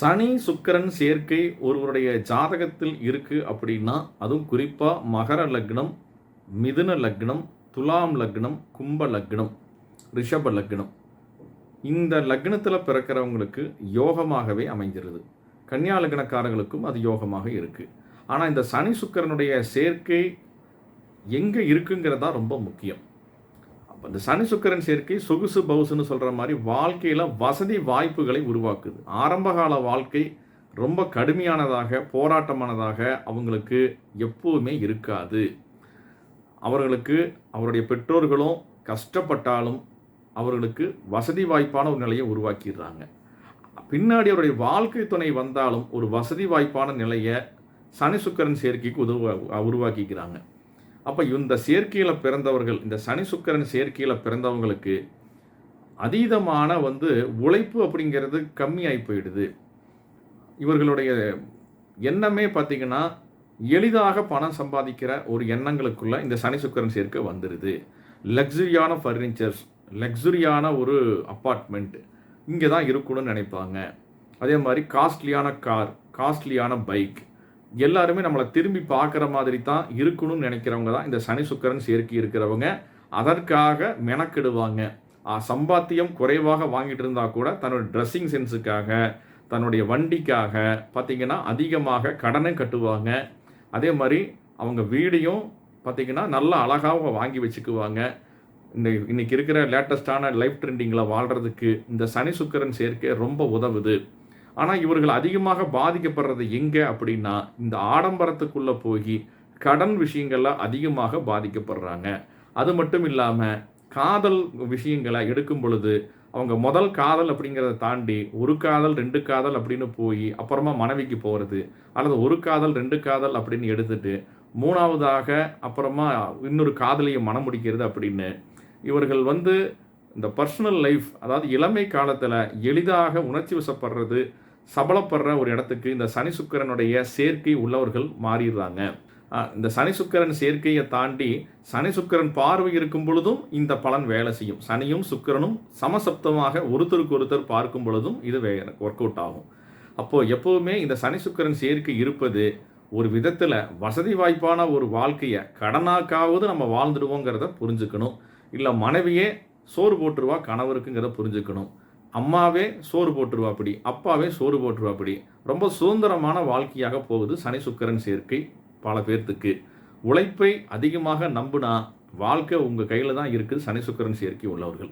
சனி சுக்கரன் சேர்க்கை ஒருவருடைய ஜாதகத்தில் இருக்கு அப்படின்னா அதுவும் குறிப்பாக மகர லக்னம் மிதுன லக்னம் துலாம் லக்னம் கும்ப லக்னம் ரிஷப லக்னம். இந்த லக்னத்தில் பிறக்கிறவங்களுக்கு யோகமாகவே அமைஞ்சிருது. கன்னியா லக்னக்காரங்களுக்கும் அது யோகமாக இருக்குது ஆனால் இந்த சனி சுக்கரனுடைய சேர்க்கை எங்கே இருக்குங்கிறது தான் ரொம்ப முக்கியம். இந்த சனி சுக்கரன் சேர்க்கை சொகுசு பவுசுன்னு சொல்கிற மாதிரி வாழ்க்கையில் வசதி வாய்ப்புகளை உருவாக்குது. ஆரம்பகால வாழ்க்கை ரொம்ப கடுமையானதாக போராட்டமானதாக அவங்களுக்கு எப்போவுமே இருக்காது. அவர்களுக்கு அவருடைய பெற்றோர்களும் கஷ்டப்பட்டாலும் அவர்களுக்கு வசதி வாய்ப்பான ஒரு நிலையை உருவாக்கிடுறாங்க. பின்னாடி அவருடைய வாழ்க்கை துணை வந்தாலும் ஒரு வசதி வாய்ப்பான நிலையை சனி சுக்கரன் சேர்க்கைக்கு உதவ உருவாக்கிக்கிறாங்க. அப்போ இந்த சேர்க்கையில் பிறந்தவர்கள் இந்த சனி சுக்கரன் சேர்க்கையில் பிறந்தவங்களுக்கு அதீதமான வந்து உழைப்பு அப்படிங்கிறது கம்மியாகி போயிடுது. இவர்களுடைய எண்ணமே பார்த்திங்கன்னா எளிதாக பணம் சம்பாதிக்கிற ஒரு எண்ணங்களுக்குள்ளே இந்த சனி சுக்கரன் சேர்க்கை வந்துடுது லக்ஸுரியான ஃபர்னிச்சர்ஸ் லக்ஸுரியான ஒரு அப்பார்ட்மெண்ட் இங்கே தான் இருக்கணும்னு நினைப்பாங்க. அதே மாதிரி காஸ்ட்லியான கார் காஸ்ட்லியான பைக் எல்லாருமே நம்மளை திரும்பி பார்க்குற மாதிரி தான் இருக்கணும்னு நினைக்கிறவங்க தான் இந்த சனி சுக்கரன் சேர்க்கை இருக்கிறவங்க. அதற்காக மெனக்கெடுவாங்க. சம்பாத்தியம் குறைவாக வாங்கிட்டு இருந்தால் கூட தன்னோட ட்ரெஸ்ஸிங் சென்ஸுக்காக தன்னுடைய வண்டிக்காக பார்த்திங்கன்னா அதிகமாக கடனை கட்டுவாங்க. அதே மாதிரி அவங்க வீடையும் பார்த்திங்கன்னா நல்லா அழகாக வாங்கி வச்சுக்குவாங்க. இந்த இன்றைக்கி இருக்கிற லேட்டஸ்டான லைஃப் ட்ரெண்டிங்கில் வாழ்கிறதுக்கு இந்த சனி சுக்கரன் சேர்க்கை ரொம்ப உதவுது. ஆனால் இவர்கள் அதிகமாக பாதிக்கப்படுறது எங்கே அப்படின்னா இந்த ஆடம்பரத்துக்குள்ளே போய் கடன் விஷயங்களில் அதிகமாக பாதிக்கப்படுறாங்க. அது மட்டும் இல்லாமல் காதல் விஷயங்களை எடுக்கும் பொழுது அவங்க முதல் காதல் அப்படிங்கிறத தாண்டி ஒரு காதல் ரெண்டு காதல் அப்படின்னு போய் அப்புறமா மனைவிக்கு போகிறது அல்லது ஒரு காதல் ரெண்டு காதல் அப்படின்னு எடுத்துட்டு மூணாவதாக அப்புறமா இன்னொரு காதலியை மனம் முடிக்கிறது அப்படின்னு இவர்கள் வந்து இந்த பர்சனல் லைஃப் அதாவது இளமை காலத்தில் எளிதாக உணர்ச்சி வசப்படுறது சபலப்படுற ஒரு இடத்துக்கு இந்த சனி சுக்கரனுடைய சேர்க்கை உள்ளவர்கள் மாறிடுறாங்க. இந்த சனி சுக்கரன் சேர்க்கையை தாண்டி சனி சுக்கரன் பார்வை இருக்கும் பொழுதும் இந்த பலன் வேலை செய்யும். சனியும் சுக்கரனும் சமசப்தமாக ஒருத்தருக்கு ஒருத்தர் பார்க்கும் பொழுதும் இது வே ஒர்க் அவுட் ஆகும். அப்போது எப்போவுமே இந்த சனி சுக்கரன் சேர்க்கை இருப்பது ஒரு விதத்தில் வசதி வாய்ப்பான ஒரு வாழ்க்கையை கடனாக்காவது நம்ம வாழ்ந்துடுவோங்கிறத புரிஞ்சுக்கணும். இல்லை மனைவியே சோறு போட்டுருவா கணவருக்குங்கிறத புரிஞ்சுக்கணும். அம்மாவே சோறு போட்டுருவா அப்படி அப்பாவே சோறு போட்டுருவா அப்படி. ரொம்ப சுதந்திரமான வாழ்க்கையாக போகுது சனி சுக்கரன் சேர்க்கை பல பேர்த்துக்கு. உழைப்பை அதிகமாக நம்புனா வாழ்க்கை உங்கள் கையில் தான் இருக்குது சனி சுக்கரன் சேர்க்கை உள்ளவர்கள்.